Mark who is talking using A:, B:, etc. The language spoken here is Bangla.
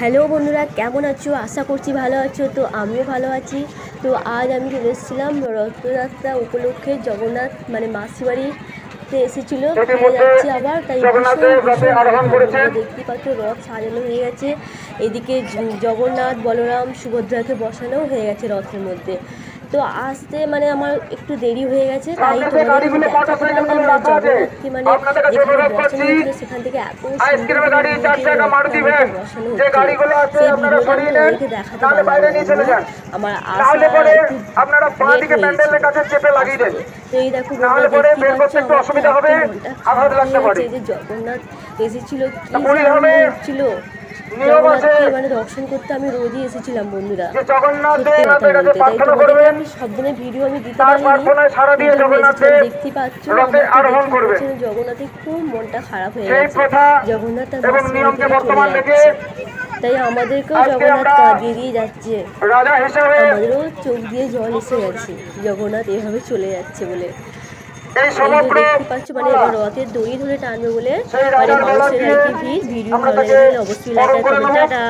A: হ্যালো বন্ধুরা কেমন আছো? আশা করছি ভালো আছো তো আমিও ভালো আছি। তো আজ আমি চলে এসেছিলাম রথযাত্রা উপলক্ষে জগন্নাথ মানে মাসি বাড়িতে এসেছিল যাচ্ছি আবার তাই। দেখতে পাচ্ছ রথ সাজানো হয়ে গেছে। এদিকে জগন্নাথ বলরাম সুভদ্রাকে বসানো হয়ে গেছে রথের মধ্যে। তো আসতে মানে আমার একটু দেরি হয়ে গেছে তাই তোমাদের মানে সেখান থেকে এত। আমার
B: নাহলে
A: আসা
B: পরে আপনারা বাঁ দিকে প্যান্ডেলের কাছে চেপে লাগিয়ে দেন।
A: তো এই দেখো
B: নাহলে পরে বের করতে একটু অসুবিধা হবে,
A: এত
B: আঘাত লাগতে পারে।
A: যে জগন্নাথ এসেছিল কি
B: পুরী
A: মানে দর্শন করতে আমি রোজই এসেছিলাম বন্ধুরা।
B: জগন্নাথ
A: তোমাদেরকে আমি সব দিনের ভিডিও আমি দিতে পারিনি।
B: জগন্নাথ
A: দেখতে পাচ্ছ জগন্নাথের খুব মনটা খারাপ হয়ে গেছে। জগন্নাথ। তাই আমাদেরকেও জগন্নাথ কাঁদিয়ে দিয়ে যাচ্ছে। আমাদেরও চোখ দিয়ে জল এসে গেছে জগন্নাথ এভাবে চলে যাচ্ছে বলে। পাচ্ছ মানে এবার রথের দড়ি ধরে টানবে বলে মানে মানুষের আর কি ভিড়। ভিডিও ভালো লাগলে অবশ্যই লাইক টাটা।